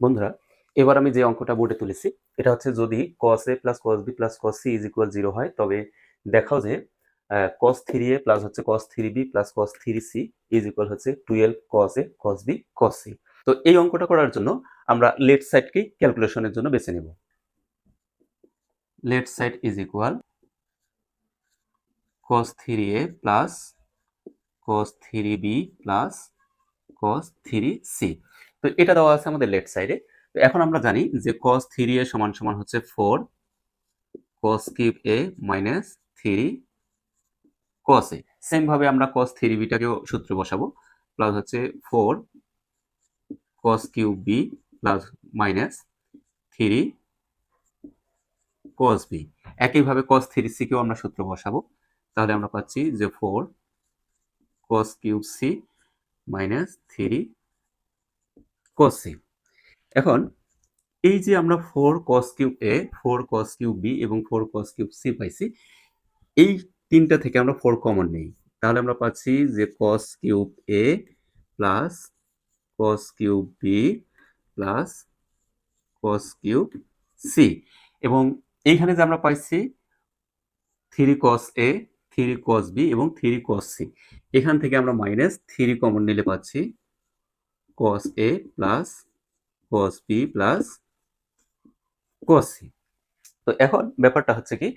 বন্ধুরা, এবার আমি যে অঙ্কটা বোর্ডে তুলেছি, এটা হচ্ছে যদি cos A plus cos B plus cos C is equal zero হয়, তবে দেখাও যে cos থ্রি এ প্লাস হচ্ছে cos three B plus cos three C is equal হচ্ছে twelve cos A cos B cos C তো এই অঙ্কটা করার জন্য আমরা লেফট সাইডকেই ক্যালকুলেশনের জন্য বেছে নেব। Left side is equal cos three A plus cos three B plus cos three C তো এটা দেওয়া আছে আমাদের লেফট সাইডে তো এখন আমরা জানি যে cos থ্রি এ সমান সমান হচ্ছে four cos cube A minus three cos A same ভাবে আমরা cos থ্রি বিটাকেও সূত্র বসাবো প্লাস হচ্ছে four cos cube B plus minus three cos B একইভাবে cos থ্রি সি কেও আমরা সূত্র বসাবো। তাহলে আমরা পাচ্ছি যে four cos cube C minus three cos C এখন এই যে আমরা four cos cube A four cos cube B এবং ফোর cos কিউব সি পাইছি, এই তিনটা থেকে আমরা ফোর কমন নেই। তাহলে আমরা পাচ্ছি যে cos cube A plus cos cube B plus cos cube C এবং এইখানে যে আমরা পাইছি three cos A three cos B এবং থ্রি cos সি এখান থেকে আমরা মাইনাস থ্রি কমন নিলে পাচ্ছি cos A plus cos B plus cos C তো এখন ব্যাপারটা হচ্ছে কি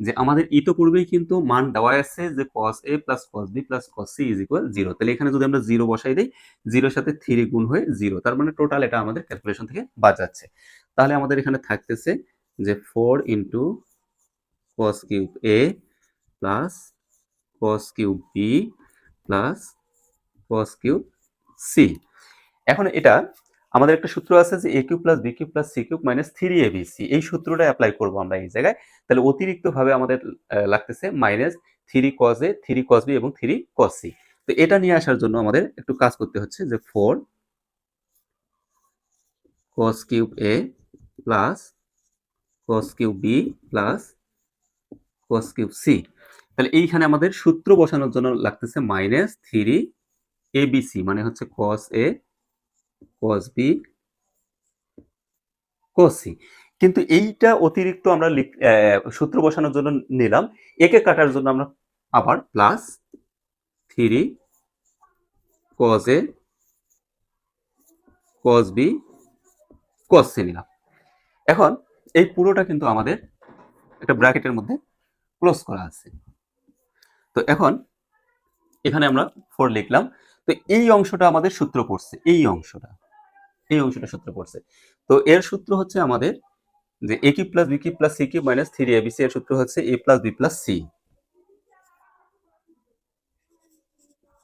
যে আমাদের ইতোপূর্বেই কিন্তু মান দেওয়া আছে যে cos a plus cos b plus cos c is equal zero তাহলে এখানে যদি আমরা জিরো বসাই দিই জিরোর সাথে থ্রি গুণ হয়ে জিরো তার মানে টোটাল এটা আমাদের ক্যালকুলেশন থেকে বাদ যাচ্ছে তাহলে আমাদের এখানে থাকতেছে যে four into cos cube a plus cos cube b plus cos cube c এখন এটা আমাদের একটা সূত্র আছে যে A cube plus B cube plus C cube minus three A B C এই সূত্রটা অ্যাপ্লাই করব আমরা এই জায়গায়। তাহলে অতিরিক্তভাবে আমাদের লাগতেছে minus three cos A three cos B এবং থ্রি কজ সি তো এটা নিয়ে আসার জন্য আমাদের একটু কাজ করতে হচ্ছে যে four cos cube A plus cos cube B plus cos cube C তাহলে এইখানে আমাদের সূত্র বসানোর জন্য লাগতেছে minus three A B C মানে হচ্ছে cos A cos B cos C কিন্তু এইটা অতিরিক্ত আমরা সূত্র বসানোর জন্য নিলাম। একে কাটার জন্য আমরা আবার plus three cos A cos B cos C নিলাম। এখন এই পুরোটা কিন্তু আমাদের একটা ব্র্যাকেটের মধ্যে ক্লোজ করা আছে। তো এখন এখানে আমরা ফোর লিখলাম। তো এই অংশটা আমাদের সূত্র পড়ছে, এই অংশটা। এই অংশটা সূত্র পড়ছে। তো এর সূত্র হচ্ছে আমাদের যে A cube plus B cube plus C cube minus three A B C এর সূত্র হচ্ছে A plus B plus C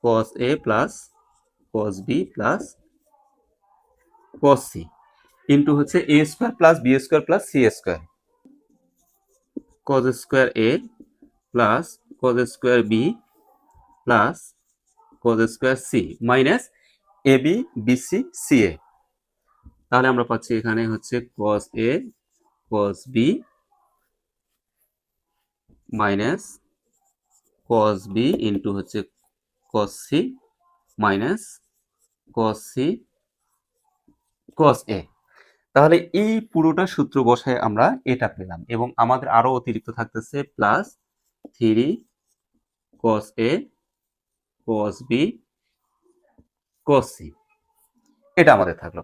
cos a plus cos b plus cos c into হচ্ছে a square plus B square plus C square cos square a plus cos square b plus cos square c minus A B B C C A তাহলে আমরা পাচ্ছি এখানে হচ্ছে cos a, cos b minus cos b into হচ্ছে cos c minus cos c cos a তাহলে এই পুরোটা সূত্র বসায় আমরা এটা পেলাম এবং আমাদের আরও অতিরিক্ত থাকতেছে plus three cos a, cos b, cos c এটা আমাদের থাকল।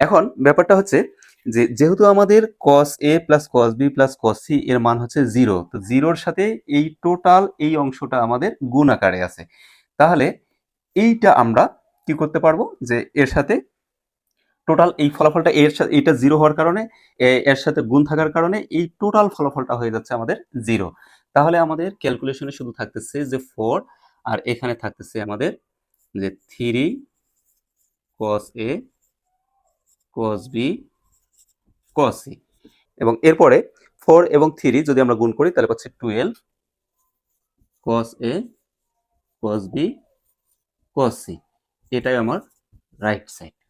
এখন ব্যাপারটা হচ্ছে যে যেহেতু আমাদের cos A plus cos B plus cos C এর মান হচ্ছে জিরো তো জিরোর সাথে এই টোটাল এই অংশটা আমাদের গুণ আকারে আছে। তাহলে এইটা আমরা কি করতে পারব? যে এর সাথে টোটাল এই ফলাফলটা এর সাথে এটা জিরো হওয়ার কারণে, এ- এর সাথে গুণ থাকার কারণে এই টোটাল ফলাফলটা হয়ে যাচ্ছে আমাদের জিরো তাহলে আমাদের ক্যালকুলেশনে শুধু থাকতেছে যে ফোর আর এখানে থাকতেছে আমাদের যে three cos a cos B cos C এবং এরপরে ফোর এবং থ্রি যদি আমরা গুণ করি, তাহলে পাচ্ছি twelve cos A cos B cos C এটাই আমার রাইট সাইড